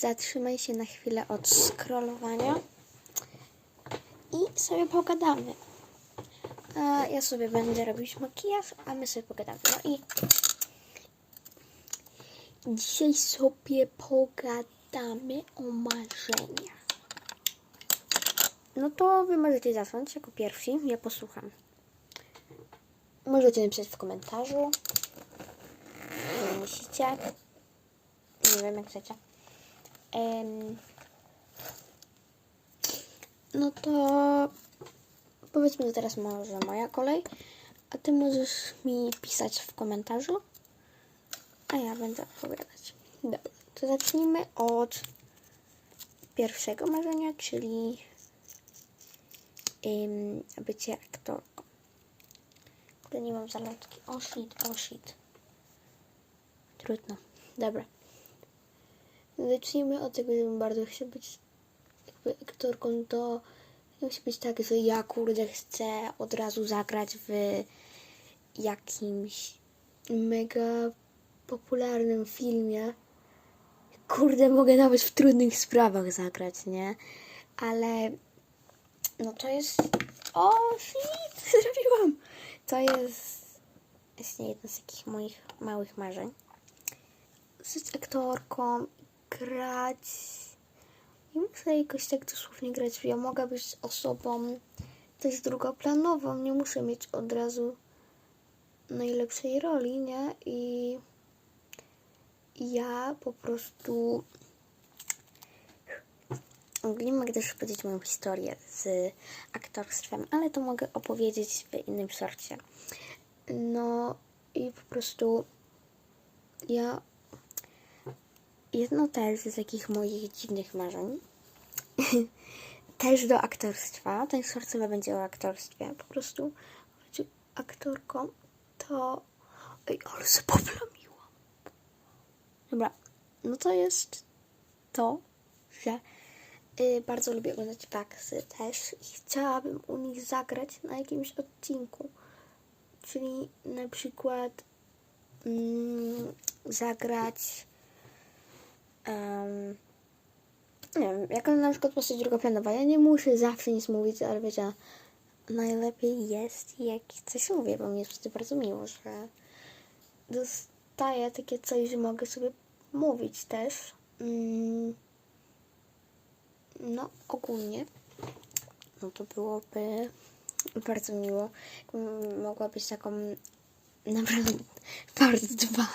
zatrzymaj się na chwilę od scrollowania i sobie pogadamy. A ja sobie będę robić makijaż, a my sobie pogadamy. No i dzisiaj sobie pogadamy o marzeniach. No to wy możecie zacząć jako pierwsi, ja posłucham. Możecie napisać w komentarzu. Nie musicie. Nie wiem jak chcecie. No to powiedzmy, że teraz może moja kolej, a ty możesz mi pisać w komentarzu, a ja będę opowiadać. Dobra, to zacznijmy od pierwszego marzenia, czyli ym, bycie aktorką. Kurde, nie mam zalotki. O shit, o shit. Trudno. Dobra. Zacznijmy od tego, żebym bardzo chciał być jakby aktorką, to musi być tak, że ja kurde chcę od razu zagrać w jakimś mega popularnym filmie. Kurde, mogę nawet w trudnych sprawach zagrać, nie? Ale no to jest... O, shit! Zrobiłam! To jest właśnie jedno z takich moich małych marzeń. Być aktorką, grać. Nie muszę jakoś tak dosłownie grać. Ja mogę być osobą też drugoplanową. Nie muszę mieć od razu najlepszej roli, nie? I ja po prostu nie mogę też powiedzieć moją historię z aktorstwem, ale to mogę opowiedzieć w innym sorcie. No i po prostu ja jedno też z takich moich dziwnych marzeń też do aktorstwa. Ten short chyba będzie o aktorstwie. Po prostu aktorką to... Ej, ale się poplamiłam. Dobra, no to jest to, że y, bardzo lubię oglądać Paksy też i chciałabym u nich zagrać na jakimś odcinku. Czyli na przykład mm, zagrać nie wiem, jak na przykład postać drugoplanowa. Ja nie muszę zawsze nic mówić, ale wiecie, najlepiej jest jak coś mówię, bo mi jest wtedy bardzo miło, że dostaję takie coś, że mogę sobie mówić też. Mm, no, ogólnie, no to byłoby bardzo miło. Mogła być taką naprawdę part dwa